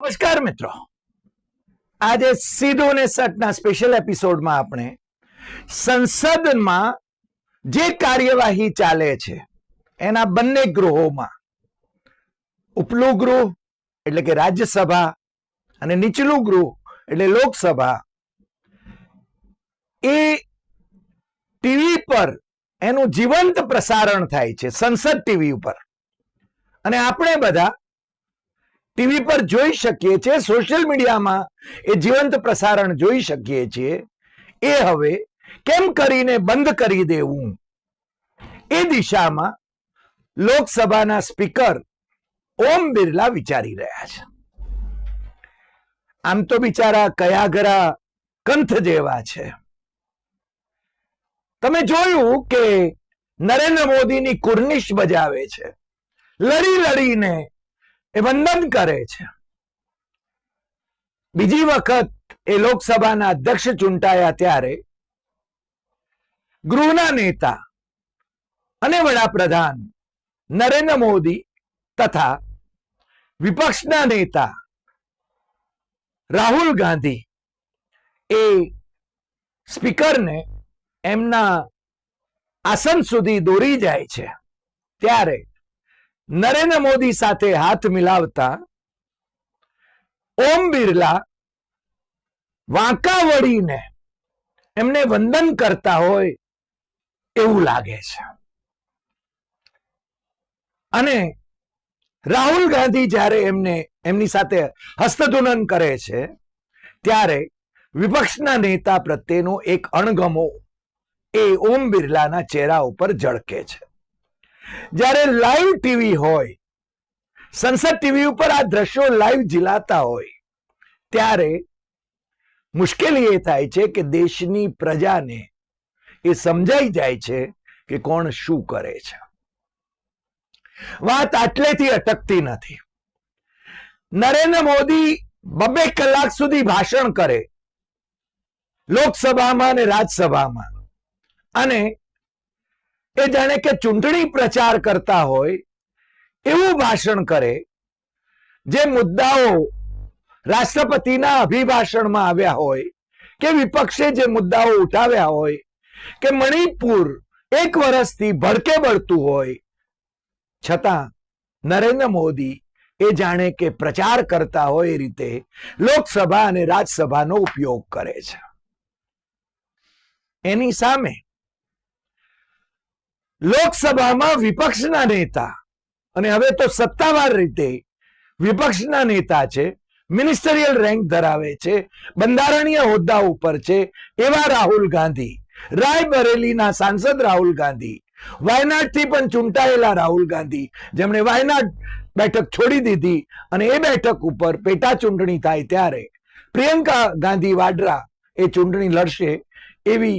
નમસ્કાર મિત્રો. આજે સીધું ને સટના સ્પેશિયલ એપિસોડમાં આપણે સંસદમાં જે કાર્યવાહી ચાલે છે, એના બંને ગૃહોમાં ઉપલું ગૃહ એટલે કે રાજ્યસભા અને નીચલું ગૃહ એટલે લોકસભા, એ ટીવી પર એનું જીવંત પ્રસારણ થાય છે, સંસદ ટીવી ઉપર. અને આપણે બધા ટીવી પર જોઈ શકીએ છીએ, સોશિયલ મીડિયામાં એ જીવંત પ્રસારણ જોઈ શકીએ છીએ. એ હવે કેમ કરીને બંધ કરી દેવું? એ દિશામાં લોકસભાના સ્પીકર ઓમ બિરલા વિચારી રહ્યા છે. આમ તો બિચારા કયાગરા કંથ જેવા છે. તમે જોયું કે નરેન્દ્ર મોદીની કુર્નિશ બજાવે છે. લડી લડીને એ વંદન કરે છે. બીજી વખત એ લોકસભાના અધ્યક્ષ ચૂંટાયા ત્યારે ગૃહના નેતા અને વડાપ્રધાન નરેન્દ્ર મોદી તથા વિપક્ષના નેતા રાહુલ ગાંધી એ સ્પીકરને એમના આસન સુધી દોરી જાય છે. ત્યારે નરેન્દ્ર મોદી સાથે હાથ મિલાવતા ઓમ બિરલા વાંકા વળીને એમને વંદન કરતા હોય એવું લાગે છે. અને રાહુલ ગાંધી જ્યારે એમને એમની સાથે હસ્તધૂનન કરે છે, ત્યારે વિપક્ષના નેતા પ્રત્યેનો એક અણગમો એ ઓમ બિરલાના ચહેરા ઉપર ઝળકે છે. જ્યારે લાઈવ ટીવી હોય સંસદ ટીવી ઉપર આ દ્રશ્યો લાઈવ જીલાતા હોય, ત્યારે મુશ્કેલી એ થાય છે કે દેશની પ્રજાને એ સમજાઈ જાય છે કે કોણ શું કરે છે. વાત આટલેથી અટકતી નથી. નરેન્દ્ર મોદી બબે કલાક સુધી ભાષણ કરે, લોકસભામાં અને રાજ્યસભામાં. અને એ જાણે કે ચૂંટણી પ્રચાર કરતા હોય એવું ભાષણ કરે, જે મુદ્દાઓ રાષ્ટ્રપતિના અભિભાષણમાં આવ્યા હોય, કે વિપક્ષે જે મુદ્દાઓ ઉઠાવ્યા હોય, કે મણિપુર એક વર્ષથી ભડકે બળતું હોય, છતાં નરેન્દ્ર મોદી એ જાણે કે પ્રચાર કરતા હોય એ રીતે લોકસભા અને રાજ્યસભાનો ઉપયોગ કરે છે. એની સામે લોકસભામાં વિપક્ષના નેતા અને હવે તો સત્તાવાર રીતે વિપક્ષના નેતા છે મિનિસ્ટરિયલ રેન્ક ધરાવે છે, બંધારણીય હોદ્દા ઉપર છે, એવા રાહુલ ગાંધી, રાયબરેલીના સાંસદ રાહુલ ગાંધી, વાયનાડથી પણ ચૂંટાયેલા રાહુલ ગાંધી, જેમણે વાયનાડ બેઠક છોડી દીધી અને એ બેઠક ઉપર પેટા ચૂંટણી થાય ત્યારે પ્રિયંકા ગાંધી વાડરા એ ચૂંટણી લડશે એવી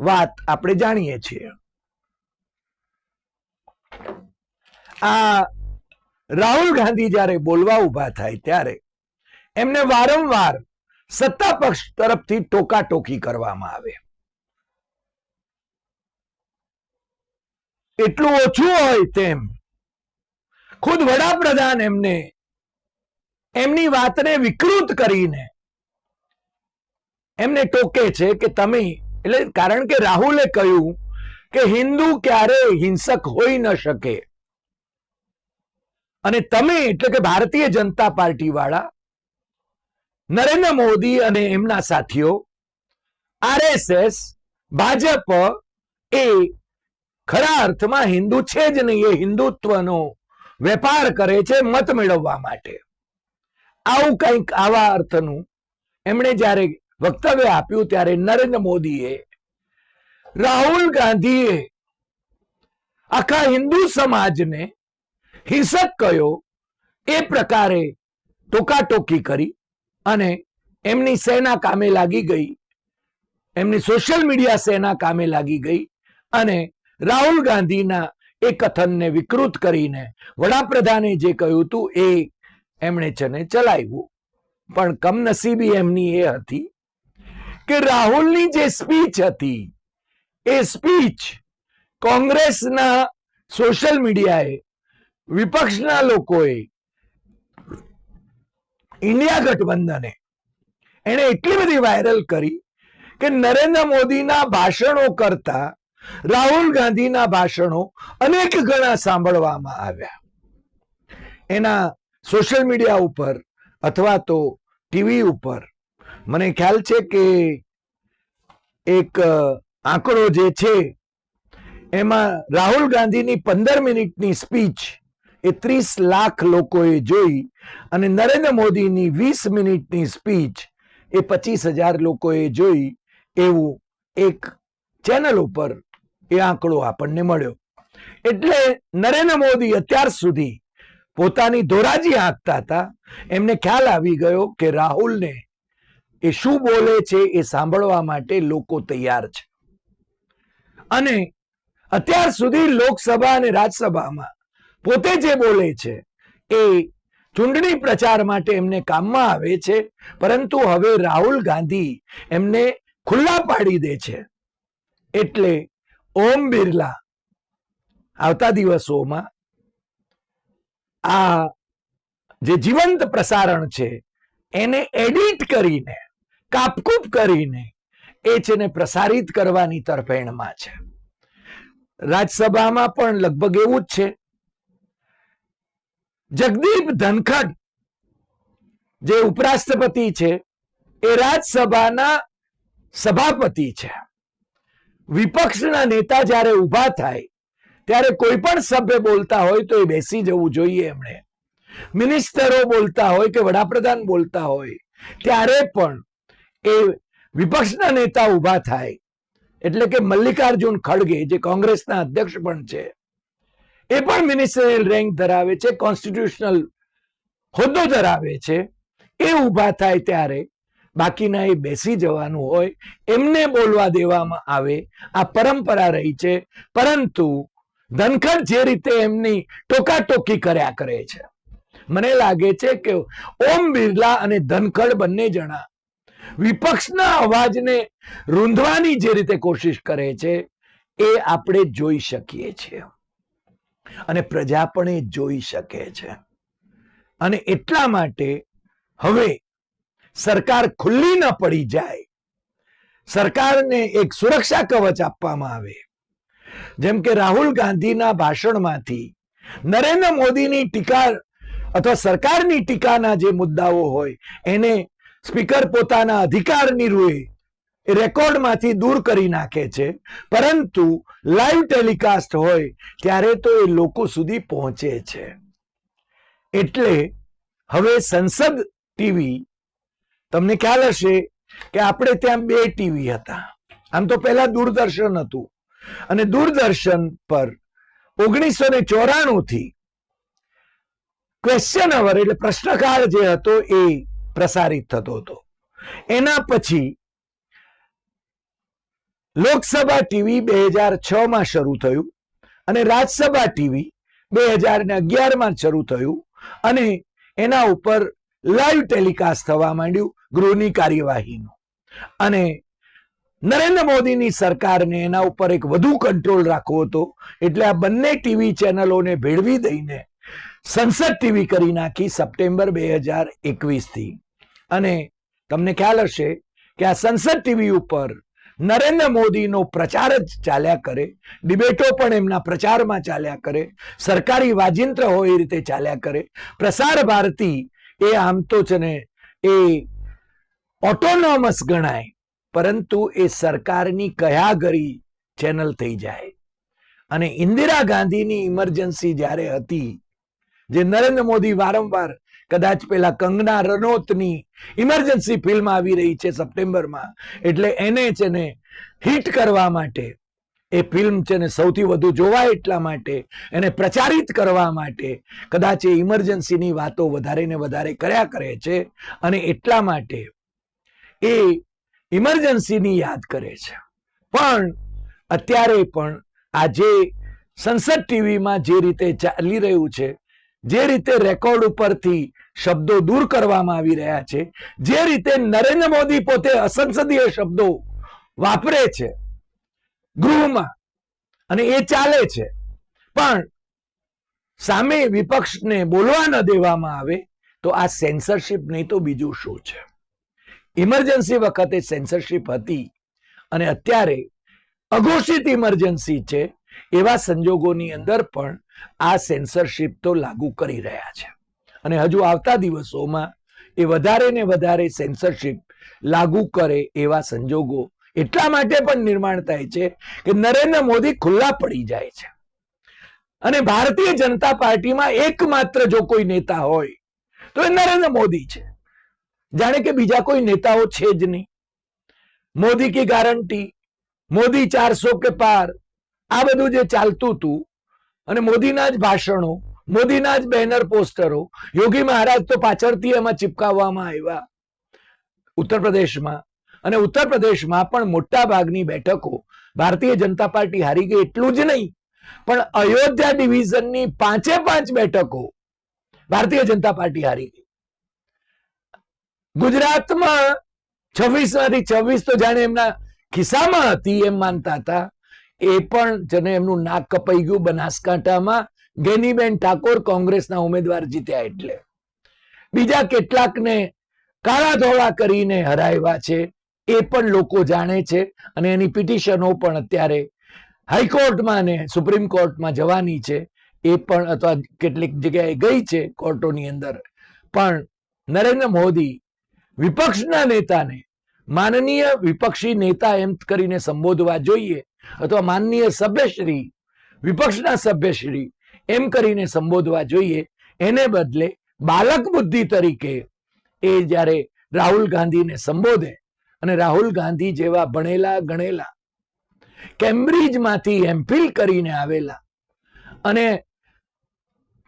વાત આપણે જાણીએ છીએ. આ રાહુલ ગાંધી જ્યારે બોલવા ઊભા થાય ત્યારે એમને વારંવાર સત્તા પક્ષ તરફથી ટોકાટોકી કરવામાં આવે. એટલું ઓછું હોય તેમ ખુદ વડાપ્રધાન એમને એમની વાતને વિકૃત કરીને એમને ટોકે છે કે તમે, એટલે કારણ કે રાહુલે કહ્યું કે હિન્દુ ક્યારે હિંસક હોઈ ન શકે. અને તમે એટલે કે ભારતીય જનતા પાર્ટી વાળા નરેન્દ્ર મોદી અને એમના સાથીઓ, આરએસએસ, ભાજપ એ ખરા અર્થમાં હિન્દુ છે જ નહીં, એ હિન્દુત્વનો વેપાર કરે છે મત મેળવવા માટે. આવું કંઈક આવા અર્થનું એમણે જ્યારે વક્તવ્ય આપ્યું ત્યારે નરેન્દ્ર મોદીએ, રાહુલ ગાંધીએ આખા હિન્દુ સમાજને હિંસક કયો એ પ્રકારે ટોકાટોકી કરી અને એમની સેના કામે લાગી ગઈ. એમની સોશિયલ મીડિયા સેના કામે લાગી ગઈ અને રાહુલ ગાંધીના એ કથનને વિકૃત કરીને વડાપ્રધાને જે કહ્યું હતું એ એમણે ચને ચલાવ્યું. પણ કમનસીબી એમની એ હતી કે રાહુલની જે સ્પીચ હતી, એ સ્પીચ કોંગ્રેસના સોશિયલ મીડિયાએ વિપક્ષના લોકોએ ઇન્ડિયા ગઠબંધને એને એટલી બધી વાયરલ કરી કે નરેન્દ્ર મોદીના ભાષણો કરતા રાહુલ ગાંધીના ભાષણો અનેક ગણા સાંભળવામાં આવ્યા. એના સોશિયલ મીડિયા ઉપર અથવા તો ટીવી ઉપર. મને ખ્યાલ છે કે એક આંકડો જે છે, એમાં રાહુલ ગાંધીની પંદર મિનિટની સ્પીચ એ ત્રીસ લાખ લોકોએ જોઈ અને નરેન્દ્ર મોદીની વીસ મિનિટની સ્પીચ એ પચીસ હજાર લોકોએ જોઈ એવું એક ચેનલ ઉપર એ આંકડો આપણને મળ્યો. એટલે નરેન્દ્ર મોદી અત્યાર સુધી પોતાની ધોરાજી હાંકતા હતા. એમને ખ્યાલ આવી ગયો કે રાહુલને એ શું બોલે છે એ સાંભળવા માટે લોકો તૈયાર છે. અને અત્યાર સુધી લોકસભા અને રાજ્યસભામાં પોતે જે બોલે છે એ ચૂંટણી પ્રચાર માટે એમને કામમાં આવે છે, પરંતુ હવે રાહુલ ગાંધી એમને ખુલ્લા પાડી દે છે. એટલે ઓમ બિરલા આવતા દિવસોમાં આ જે જીવંત પ્રસારણ છે એને એડિટ કરીને, કાપકૂપ કરીને એ છે ને પ્રસારિત કરવાની તરફેણમાં છે. રાજ્યસભામાં પણ લગભગ એવું જ છે. જગદીપ ધનખડ, જે ઉપરાષ્ટ્રપતિ છે, એ રાજ્યસભાના સભાપતિ છે. વિપક્ષના નેતા જ્યારે ઊભા થાય, ત્યારે કોઈ પણ સભ્ય બોલતા હોય તો એ બેસી જવું જોઈએ એમણે. મિનિસ્ટરો બોલતા હોય કે વડાપ્રધાન બોલતા હોય, ત્યારે પણ એ વિપક્ષના નેતા ઊભા થાય. એટલે કે મલ્લિકાર્જુન ખડગે, જે કોંગ્રેસના અધ્યક્ષ પણ છે એ પણ મિનિસ્ટરિયલ રેન્ક ધરાવે છે કોન્સ્ટિટ્યુશનલ હોદ્દો ધરાવે છે. એ ઊભા થાય ત્યારે બાકીના એ બેસી જવાનું હોય, એમને બોલવા દેવામાં આવે, આ પરંપરા રહી છે. પરંતુ ધનખડ જે રીતે એમની ટોકાટોકી કર્યા કરે છે, મને લાગે છે કે ઓમ બિરલા અને ધનખડ બંને જણા વિપક્ષના અવાજને રૂંધવાની જે રીતે કોશિશ કરે છે, એ આપણે જોઈ શકીએ છીએ. અને પ્રજા પણ એ જોઈ શકે છે. અને એટલા માટે હવે સરકાર ખુલ્લી ન પડી જાય. સરકારને એક સુરક્ષા કવચ આપવામાં આવે. જેમ કે રાહુલ ગાંધીના ભાષણમાંથી નરેન્દ્ર મોદીની ટીકા અથવા સરકારની ટીકાના જે મુદ્દાઓ હોય, એને સ્પીકર પોતાના અધિકારની રૂએ એ રેકોર્ડમાંથી દૂર કરી નાખે છે. પરંતુ લાઈવ ટેલિકાસ્ટ હોય ત્યારે તો એ લોકો સુધી પહોંચે છે. એટલે હવે સંસદ ટીવી તમને ખ્યાલ હશે કે આપણે ત્યાં બે ટીવી હતા. આમ તો પહેલા દૂરદર્શન હતું. અને દૂરદર્શન પર ઓગણીસો ને ચોરાણું થી ક્વેશ્ચન અવર એટલે પ્રશ્નકાળ જે હતો એ પ્રસારિત થતો હતો. એના પછી લોકસભા ટીવી બે હજાર છ માં શરૂ થયું અને રાજ્યસભા ટીવી બે હજાર ને અગિયારમાં શરૂ થયું અને એના ઉપર લાઈવ ટેલિકાસ્ટ થવા માંડ્યું ગૃહની કાર્યવાહીનું. અને નરેન્દ્ર મોદીની સરકારને એના ઉપર એક વધુ કંટ્રોલ રાખવો હતો, એટલે આ બંને ટીવી ચેનલોને ભેળવી દઈને સંસદ ટીવી કરી નાખી સપ્ટેમ્બર બે હજાર એકવીસથી અને તમને ખ્યાલ હશે કે આ સંસદ ટીવી ઉપર નરેન્દ્ર મોદીનો પ્રચાર જ ચાલ્યા કરે, ડિબેટો પણ એમના પ્રચારમાં ચાલ્યા કરે, સરકારી વાજિંત્ર હોય એ રીતે ચાલ્યા કરે. પ્રસાર ભારતી એ આમ તો છે ને, એ ઓટોનોમસ ગણાય, પરંતુ એ સરકારની કયા ગરી ચેનલ થઈ જાય. અને ઇન્દિરા ગાંધીની ઇમરજન્સી જ્યારે હતી જે નરેન્દ્ર મોદી વારંવાર કદાચ પેલા કંગના રનોતની ઇમરજન્સી ફિલ્મ આવી રહી છે સપ્ટેમ્બરમાં, એટલે એને છે ને હિટ કરવા માટે, એ ફિલ્મ છે ને સૌથી વધુ જોવાય એટલા માટે, એને પ્રચારિત કરવા માટે કદાચ એ ઇમરજન્સીની વાતો વધારે ને વધારે કર્યા કરે છે અને એટલા માટે એ ઇમરજન્સીની યાદ કરે છે. પણ અત્યારે પણ આજે સંસદ ટીવીમાં જે રીતે ચાલી રહ્યું છે જે રીતે રેકોર્ડ ઉપરથી શબ્દો દૂર કરવામાં આવી રહ્યા છે, જે રીતે નરેન્દ્ર મોદી પોતે અસંસદીય શબ્દો વાપરે છે, ગૃહમાં અને એ ચાલે છે. પણ સામે વિપક્ષને બોલવા ન દેવામાં આવે તો આ સેન્સરશિપ નહીં તો બીજું શું છે? ઇમરજન્સી વખતે સેન્સરશિપ હતી અને અત્યારે અઘોષિત ઇમરજન્સી છે. એવા સંજોગોની અંદર પણ આ સેન્સરશિપ તો લાગુ કરી રહ્યા છે. અને હજુ આવતા દિવસોમાં એ વધારે ને વધારે સેન્સરશિપ લાગુ કરે એવા સંજોગો એટલા માટે પણ નિર્માણ થાય છે કે નરેન્દ્ર મોદી ખુલ્લા પડી જાય છે. અને ભારતીય જનતા પાર્ટીમાં એકમાત્ર જો કોઈ નેતા હોય, તો એ નરેન્દ્ર મોદી છે. જાણે કે બીજા કોઈ નેતાઓ છે જ નહીં. મોદી કી ગારંટી મોદી ચારસો કે પાર આ બધું જે ચાલતું હતું, અને મોદીના જ ભાષણો, મોદીના જ બેનર પોસ્ટરો, યોગી મહારાજ તો પાછળથી એમાં ચિપકાવવામાં આવ્યા. ઉત્તર પ્રદેશમાં. અને ઉત્તર પ્રદેશમાં પણ મોટા ભાગની બેઠકો ભારતીય જનતા પાર્ટી હારી ગઈ એટલું જ નહીં, પણ અયોધ્યા ડિવિઝનની પાંચે પાંચ બેઠકો ભારતીય જનતા પાર્ટી હારી ગઈ. ગુજરાતમાં છવ્વીસમાંથી છવ્વીસ તો જાણે એમના ખિસ્સામાં હતી એમ માનતા હતા એ પણ જેને એમનું નાક કપાઈ ગયું બનાસકાંઠામાં, ગેનીબેન ઠાકોર કોંગ્રેસના ઉમેદવાર જીત્યા એટલે. બીજા કેટલાકને કાળા ધોળા કરીને હરાવ્યા છે, એ પણ લોકો જાણે છે અને એની પિટિશનો પણ અત્યારે હાઈકોર્ટમાં ને સુપ્રીમ કોર્ટમાં જવાની છે, એ પણ અથવા કેટલીક જગ્યાએ ગઈ છે કોર્ટોની અંદર. પણ નરેન્દ્ર મોદી વિપક્ષના નેતાને, માનનીય વિપક્ષી નેતા એમ કરીને સંબોધવા જોઈએ અથવા માનનીય સભ્યશ્રી, વિપક્ષના સભ્યશ્રી, એમ કરીને સંબોધવા જોઈએ. એને બદલે બાલક બુદ્ધિ તરીકે એ જ્યારે રાહુલ ગાંધીને સંબોધે અને રાહુલ ગાંધી જેવા ભણેલા ગણેલા કેમ્બ્રિજમાંથી એમફિલ કરીને આવેલા અને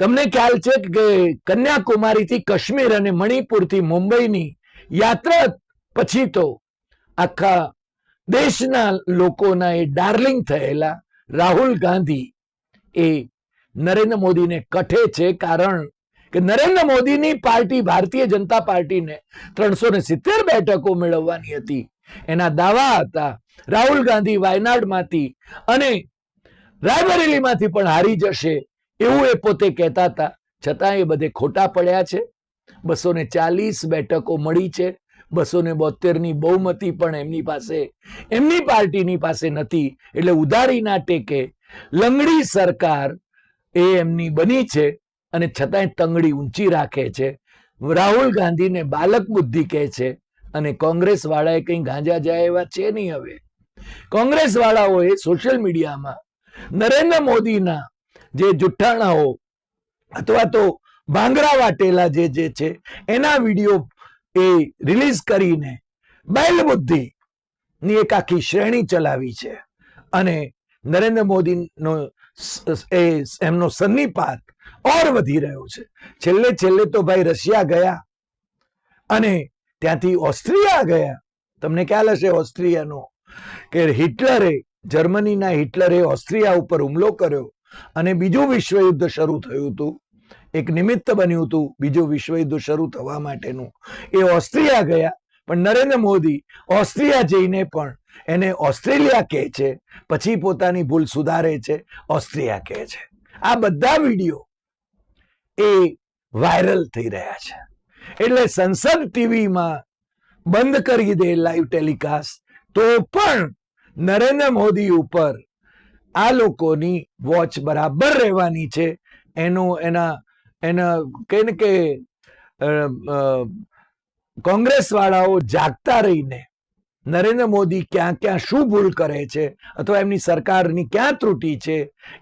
તમને ખ્યાલ છે કે કન્યાકુમારીથી કાશ્મીર અને મણિપુરથી મુંબઈની યાત્રા પછી તો આખા દેશના લોકોના એ ડાર્લિંગ થયેલા રાહુલ ગાંધી એ નરેન્દ્ર મોદીને કઠે છે કારણ કે નરેન્દ્ર મોદીની પાર્ટી ભારતીય જનતા પાર્ટીને ત્રણસો ને સિત્તેર બેઠકો મેળવવાની હતી. એના દાવા હતા રાહુલ ગાંધી વાયનાડમાંથી અને રાયબરેલીમાંથી પણ હારી જશે એવું એ પોતે કહેતા હતા. છતાં એ બધે ખોટા પડ્યા છે. બસો ચાલીસ બેઠકો મળી છે. બસો ને બોતેરની બહુમતી પણ એમની પાસે, એમની પાર્ટીની પાસે નથી. એટલે ઉધારીના ટેકે લંગડી સરકાર એ એમની બની છે અને છતાંય તંગડી ઊંચી રાખે છે. રાહુલ ગાંધીને બાલક બુદ્ધિ કહે છે અને કોંગ્રેસ વાળાએ કંઈ ગાંજા જાય એવા છે નહીં હવે. કોંગ્રેસ વાળાઓએ સોશિયલ મીડિયામાં નરેન્દ્ર મોદીના જે જુઠ્ઠાણાઓ અથવા તો ભાંગરા વાટેલા જે જે છે, એના વીડિયો એ રિલીઝ કરીને બેલ બુદ્ધિ ની એક આખી શ્રેણી ચલાવી છે. અને નરેન્દ્ર મોદીનો એ, એમનો સન્નિપાત ઓર વધી રહ્યો છે. છેલ્લે છેલ્લે તો ભાઈ રશિયા ગયા અને ત્યાંથી ઓસ્ટ્રિયા ગયા. તમને ખ્યાલ હશે ઓસ્ટ્રિયાનો કે હિટલરે, જર્મનીના હિટલરે ઓસ્ટ્રિયા ઉપર હુમલો કર્યો અને બીજું વિશ્વયુદ્ધ શરૂ થયું હતું. એક નિમિત્ત બન્યું હતું. બીજું વિશ્વયુદ્ધ શરૂ થવા માટેનું. એ ઓસ્ટ્રિયા ગયા, પણ નરેન્દ્ર મોદી ઓસ્ટ્રિયા જઈને પણ એને ઓસ્ટ્રેલિયા કહે છે. પછી પોતાની ભૂલ સુધારે છે, ઓસ્ટ્રિયા કહે છે. આ બધા વીડિયો એ વાયરલ થઈ રહ્યા છે. એટલે સંસદ ટીવીમાં બંધ કરી દે લાઈવ ટેલિકાસ્ટ તો પણ નરેન્દ્ર મોદી ઉપર આ લોકોની વોચ બરાબર રહેવાની છે. એનું એના એના કહે ને કે કોંગ્રેસ વાળાઓ જાગતા રહીને નરેન્દ્ર મોદી ક્યાં ક્યાં શું ભૂલ કરે છે અથવા એમની સરકારની ક્યાં ત્રુટી છે,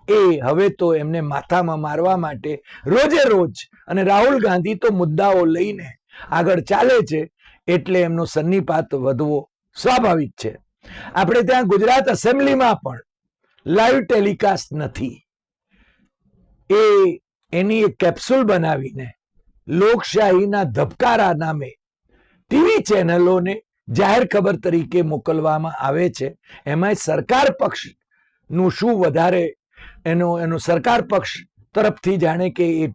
એ હવે તો એમને માથામાં મારવા માટે રોજે રોજ અને રાહુલ ગાંધી તો મુદ્દાઓ લઈને આગળ ચાલે છે એટલે એમનો સન્નિપાત વધવો સ્વાભાવિક છે. આપણે ત્યાં ગુજરાત એસેમ્બલીમાં પણ લાઈવ ટેલિકાસ્ટ નથી. એ એની એક કેપ્સ્યુલ બનાવીને લોકશાહીના ધબકારા નામે ટીવી ચેનલોને જાહેર ખબર તરીકે મોકલવામાં આવે છે. એમાં સરકાર પક્ષનું શું વધારે એનો એનો સરકાર પક્ષ તરફથી જાણે કે એ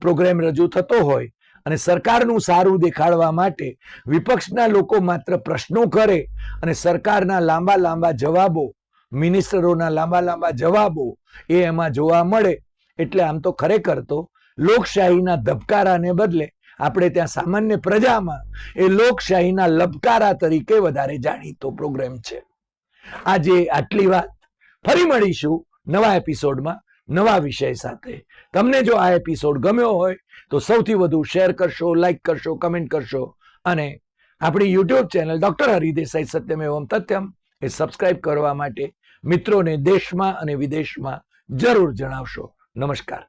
પ્રોગ્રામ રજૂ થતો હોય અને સરકારનું સારું દેખાડવા માટે વિપક્ષના લોકો માત્ર પ્રશ્નો કરે અને સરકારના લાંબા લાંબા જવાબો મિનિસ્ટરોના લાંબા લાંબા જવાબો એ એમાં જોવા મળે એટલે આમ તો ખરેખર તો લોકશાહીના ધબકારાને બદલે આપણે ત્યાં સામાન્ય પ્રજામાં એ લોકશાહીના લબકારા તરીકે વધારે જાણીતો પ્રોગ્રામ છે. આજે આટલી વાત ફરી મળીશું નવા એપિસોડમાં નવા વિષય સાથે. તમને જો આ એપિસોડ ગમ્યો હોય તો સૌથી વધુ શેર કરશો, લાઈક કરશો, કમેન્ટ કરશો અને આપણી યુટ્યુબ ચેનલ ડોક્ટર હરિદેસાઈ સત્યમ એવમ તથ્યમ એ સબસ્ક્રાઇબ કરવા માટે મિત્રોને દેશમાં અને વિદેશમાં જરૂર જણાવશો. નમસ્કાર.